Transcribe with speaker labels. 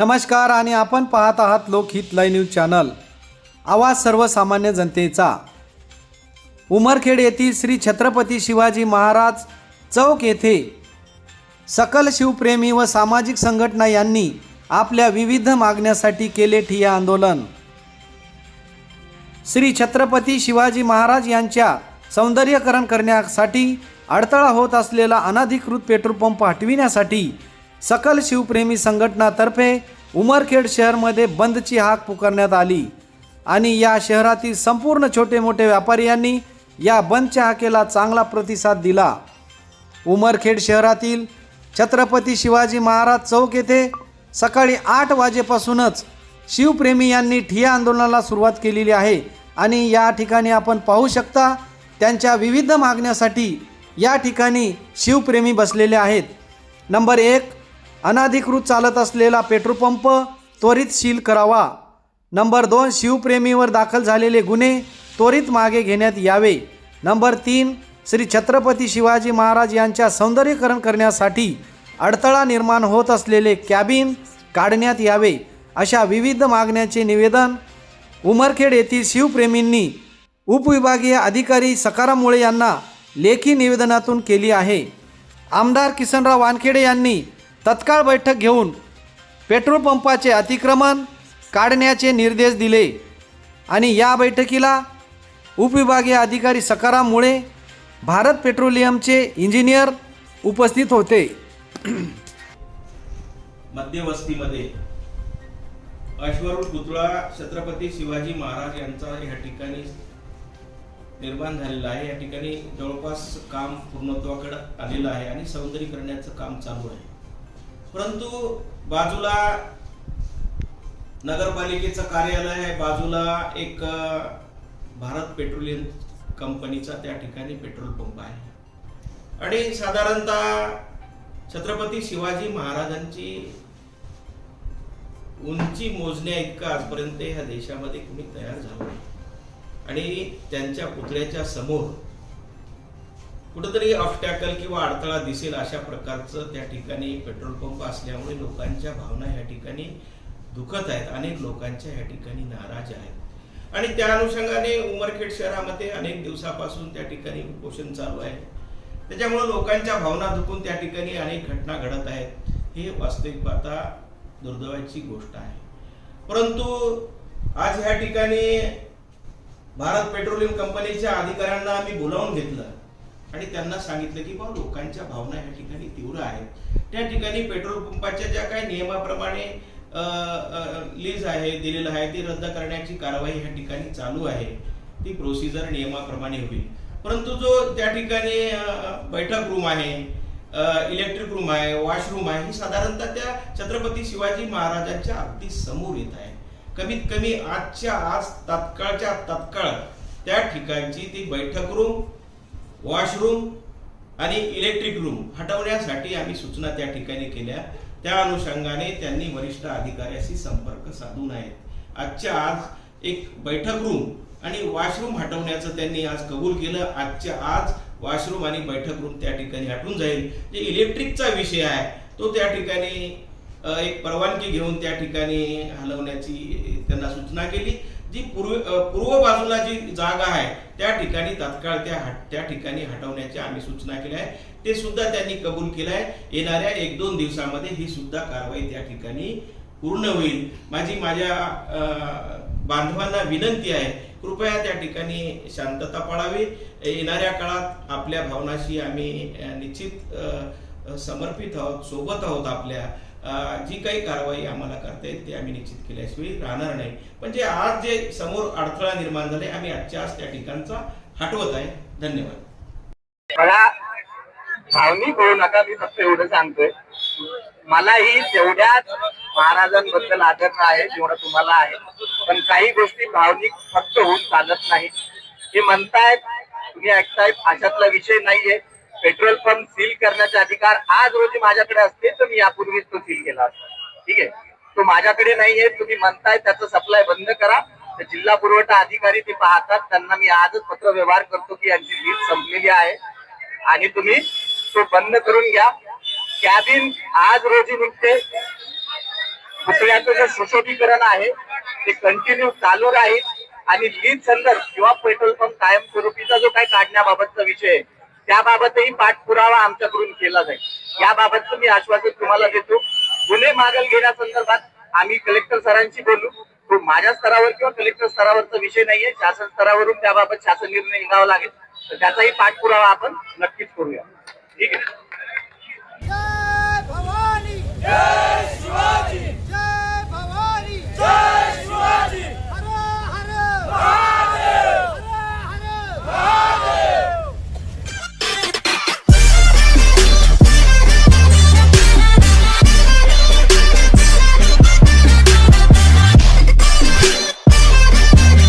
Speaker 1: नमस्कार आणि आपण पाहत आहात लोकहित लाईव्ह न्यूज चॅनल. आवाज सर्वसामान्य जनतेचा. उमरखेड येथील श्री छत्रपती शिवाजी महाराज चौक येथे सकल शिवप्रेमी व सामाजिक संघटना यांनी आपल्या विविध मागण्यासाठी केले ठिया आंदोलन. श्री छत्रपती शिवाजी महाराज यांच्या सौंदर्यकरण करण्यासाठी अडथळा होत असलेला अनधिकृत पेट्रोल पंप हटविण्यासाठी सकल शिवप्रेमी संघटनातर्फे उमरखेड शहरमध्ये बंदची हाक पुकारण्यात आली. आणि या शहरातील संपूर्ण छोटे मोठे व्यापारी यांनी या बंदच्या हाकेला चांगला प्रतिसाद दिला. उमरखेड शहरातील छत्रपती शिवाजी महाराज चौक येथे सकाळी आठ वाजेपासूनच शिवप्रेमी यांनी ठिया आंदोलनाला सुरुवात केलेली आहे. आणि या ठिकाणी आपण पाहू शकता त्यांच्या विविध मागण्यासाठी या ठिकाणी शिवप्रेमी बसलेले आहेत. नंबर एक अनाधिकृत चालत असलेला पेट्रोल पंप त्वरित सील करावा. नंबर दोन शिवप्रेमीवर दाखल झालेले गुन्हे त्वरित मागे घेण्यात यावे. नंबर तीन श्री छत्रपती शिवाजी महाराज यांच्या सौंदर्यकरण करण्यासाठी अडथळा निर्माण होत असलेले कॅबिन काढण्यात यावे अशा विविध मागण्याचे निवेदन उमरखेड येथील शिवप्रेमींनी उपविभागीय अधिकारी सकाराम मुळे यांना लेखी निवेदनातून केली आहे. आमदार किसनराव वानखेडे यांनी तत्काळ बैठक घेऊन पेट्रोल पंपाचे अतिक्रमण काढण्याचे निर्देश दिले. आणि या बैठकीला उपविभागीय अधिकारी सकाराम मुळे भारत पेट्रोलियमचे इंजिनियर उपस्थित होते.
Speaker 2: मध्यवस्तीमध्ये अश्वरूढ पुतळा छत्रपती शिवाजी महाराज यांचा या ठिकाणी निर्माण झालेला आहे. या ठिकाणी जवळपास काम पूर्णत्वाकडे आलेलं आहे आणि सौंदर्यीकरणाचं काम चालू आहे. परंतु बाजूला नगरपालिकेचं कार्यालय आहे बाजूला एक भारत पेट्रोलियम कंपनीचा त्या ठिकाणी पेट्रोल पंप आहे. आणि साधारणतः छत्रपती शिवाजी महाराजांची उंची मोजण्या इतकं आजपर्यंत ह्या देशामध्ये कुणी तयार झालं नाही. आणि त्यांच्या पुतळ्याच्या समोर कुठंतरी ऑफटॅकल किंवा अडथळा दिसेल अशा प्रकारचं त्या ठिकाणी पेट्रोल पंप असल्यामुळे लोकांच्या भावना या ठिकाणी दुखत आहेत. अनेक लोकांच्या या ठिकाणी नाराज आहेत. आणि त्या अनुषंगाने उमरखेड शहरामध्ये अनेक दिवसापासून त्या ठिकाणी उपोषण चालू आहे. त्याच्यामुळे लोकांच्या भावना दुखून त्या ठिकाणी अनेक घटना घडत आहेत. हे वास्तविक पाहता दुर्दैवाची गोष्ट आहे. परंतु आज ह्या ठिकाणी भारत पेट्रोलियम कंपनीच्या अधिकाऱ्यांना आम्ही बोलावून घेतलं. आणि त्यांना सांगितलं की बा लोकांच्या भावना या ठिकाणी तीव्र आहेत. त्या ठिकाणी पेट्रोल पंपाच्या ज्या काही नियमाप्रमाणे लीज आहे दिलेलं आहे ती रद्द करण्याची कारवाई ह्या ठिकाणी चालू आहे. ती प्रोसिजर नियमाप्रमाणे होईल. परंतु जो त्या ठिकाणी बैठक रूम आहे इलेक्ट्रिक रूम आहे वॉशरूम आहे ही साधारणतः त्या छत्रपती शिवाजी महाराजांच्या अगदी समोर येत आहे. कमीत कमी आजच्या आज तात्काळच्या तात्काळ त्या ठिकाणची ती बैठक रूम वॉशरूम आणि इलेक्ट्रिक रूम हटवण्यासाठी आम्ही सूचना त्या ठिकाणी केल्या. त्या अनुषंगाने त्यांनी वरिष्ठ अधिकाऱ्याशी संपर्क साधून आहेत. आजच्या आज एक बैठक रूम आणि वॉशरूम हटवण्याचं त्यांनी आज कबूल केलं. आजच्या आज वॉशरूम आणि बैठक रूम त्या ठिकाणी हटून जाईल. जे इलेक्ट्रिकचा विषय आहे तो त्या ठिकाणी एक परवानगी घेऊन त्या ठिकाणी हलवण्याची त्यांना सूचना केली. जी पूर्व पूर्व बाजूला जी जागा आहे त्या ठिकाणी तात्काळ त्या हट त्या ठिकाणी हटवण्याची आम्ही सूचना केल्या आहे. ते सुद्धा त्यांनी कबूल केलं आहे. येणाऱ्या एक दोन दिवसामध्ये ही सुद्धा कारवाई त्या ठिकाणी पूर्ण होईल. माझी माझ्या बांधवांना विनंती आहे कृपया त्या ठिकाणी शांतता पाळावी. येणाऱ्या काळात आपल्या भावनाशी आम्ही निश्चित समर्पित आहोत सोबत आहोत आपल्या. जी काही कारवाई आम्हाला करता येईल ते आम्ही निश्चित केल्याशिवाय राहणार नाही. पण जे आज जे समोर अडथळा निर्माण झाले आम्ही आजच्या आज त्या ठिकाणचा हटवत आहे. धन्यवाद.
Speaker 3: मला भावनिक होऊ नका मी फक्त एवढं सांगतोय. मलाही तेवढ्याच महाराजांबद्दल आदर आहे जेवढा तुम्हाला आहे. पण काही गोष्टी भावनिक फक्त होऊन चालत नाही हे म्हणतायत तुम्ही ऐकताय अशातला विषय नाहीये. पेट्रोल पंप सील करण्याचे अधिकार आज रोजी माझ्याकडे असते तर मी यापूर्वीच तो सील केला असता. ठीक आहे? तो माझ्याकडे नाहीये तुम्ही म्हणताय त्याचं सप्लाय बंद करा. तर जिल्हा पुरवठा अधिकारी ते पाहतात त्यांना मी आजच पत्र व्यवहार करतो की यांची लीज संपलेली आहे. आणि तुम्ही तो बंद करून घ्या. कॅबिन आज रोजी निघते. पुतळ्याचं जे सुशोभीकरण आहे ते कंटिन्यू चालू राहील. आणि लीज संदर्भ किंवा पेट्रोल पंप कायमस्वरूपीचा जो काही काढण्याबाबतचा विषय आहे त्याबाबतही पाठपुरावा आमच्याकडून केला जाईल. याबाबतचं मी आश्वासन तुम्हाला देतो. गुन्हे मागल घेण्यासंदर्भात आम्ही कलेक्टर सरांशी बोलू. तो माझ्या स्तरावर किंवा कलेक्टर स्तरावरचा विषय नाहीये. शासन स्तरावरून त्याबाबत शासन निर्णय घ्यावा लागेल. तर त्याचाही पाठपुरावा आपण नक्कीच करूया. ठीक आहे?